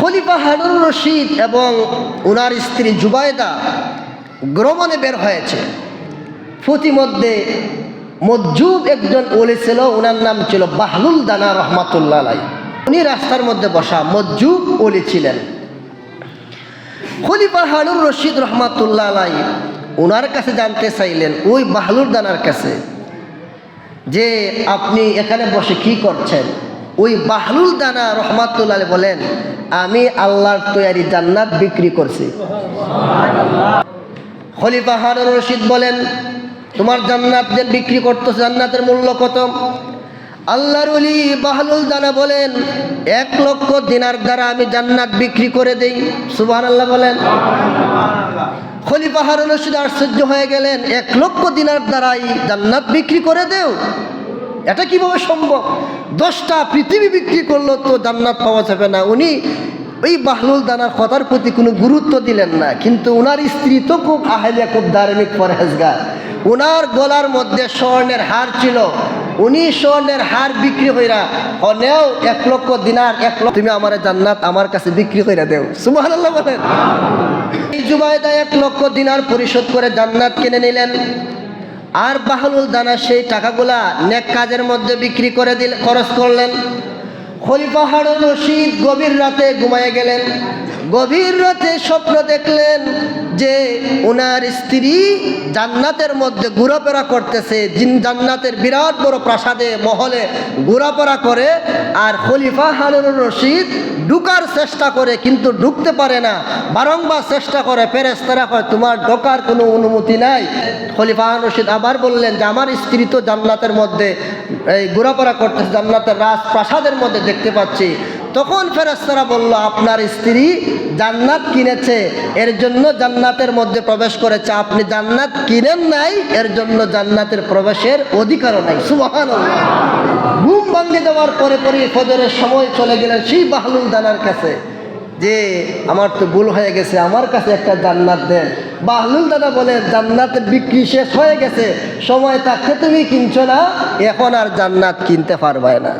খলিফা হারুন রশিদ এবং ওনার স্ত্রী জুবায়দা গ্রমণে বের হয়েছে। প্রতিমধ্যে মজ্জুব একজন ওলি ছিল ওনার নাম ছিল বাহলুল দানা রহমাতুল্লাহ আলাই উনি রাস্তার মধ্যে বসা মজ্জুব ওলি ছিলেন। খলিফা হারুন রশিদ রহমাতুল্লাহ আলাই ওনার কাছে জানতে চাইলেন, ওই বাহলুর দানার কাছে যে আপনি এখানে বসে কি করছেন? ওই বাহলুল দানা রহমাতুল্লাহ বলেন, আমি আল্লাহর তৈয়ারি জান্নাত বিক্রি করছি। খলিফা হারুন রশিদ বলেন, তোমার জান্নাত বিক্রি করতো জান্নাতের মূল্য কত? আল্লাহর অলি বাহলুল দানা বলেন, এক লক্ষ দিনার দ্বারা আমি জান্নাত বিক্রি করে দেই। সুবাহ আল্লাহ বলেন। খলিফা হারুন রশিদ আশ্চর্য হয়ে গেলেন, এক লক্ষ দিনার দ্বারাই জান্নাত বিক্রি করে দেও? এটা কীভাবে সম্ভব? দশটা পৃথিবী বিক্রি করল তো জান্নাত পাওয়া যাবে না। উনি ওই বাহলুল দানার কথার প্রতি কোনো গুরুত্ব দিলেন না। কিন্তু ওনার স্ত্রী তো খুব আহেলিয়া, খুব ধার্মিক পরহেজগার। ওনার গলার মধ্যে স্বর্ণের হার ছিল। উনি স্বর্ণের হার বিক্রি হইরা অনেও এক লক্ষ দিনার এক লক্ষ তুমি আমার জান্নাত আমার কাছে বিক্রি কইরা দেও। সুবহানাল্লাহ বলেন। এই জুবাইদা এক লক্ষ দিনার পরিশোধ করে জান্নাত কিনে নিলেন। আর বাহলুল দানা সেই টাকাগুলা নেক কাজের মধ্যে বিক্রি করে দিল, খরচ করলেন। খলিফা হারুন রশিদ গভীর রাতে ঘুমায় গেলেন। গভীর রাতে স্বপ্ন দেখলেন যে ওনার স্ত্রী জান্নাতের মধ্যে ঘোরাফেরা করতেছে, জিন জান্নাতের বিরাট বড় প্রাসাদে, মহলে ঘোরাফেরা করে আর খলিফা হারুন রশিদ ঢুকার চেষ্টা করে কিন্তু ঢুকতে পারে না। বারংবার চেষ্টা করে ফেরেস্তারা কয়, তোমার ঢোকার কোনো অনুমতি নাই। খলিফা রশিদ আবার বললেন যে, আমার স্ত্রী তো জান্নাতের মধ্যে, এই ঘোরাফেরা করতেছে, জান্নাতের রাজ প্রাসাদের মধ্যে দেখতে পাচ্ছি। তখন ফেরেস্তারা বলল, আপনার স্ত্রী জান্নাত কিনেছে, এর জন্য জান্নাতের মধ্যে প্রবেশ করেছে। আপনি জান্নাত কিনেন নাই, এর জন্য জান্নাতের প্রবেশের অধিকারও নাই। সুবাহান ঘুম ভাঙ্গে দেওয়ার পরে পরে ফজরের সময় চলে গেলেন সেই বাহলুল দানার কাছে। যে, আমার তো ভুল হয়ে গেছে, আমার কাছে একটা জান্নাত দেন। বাহলুল দাদা বলে জান্নাতের বিক্রি শেষ হয়ে গেছে, সময় থাকতে তুমি কিনছো না, এখন আর জান্নাত কিনতে পারবে না।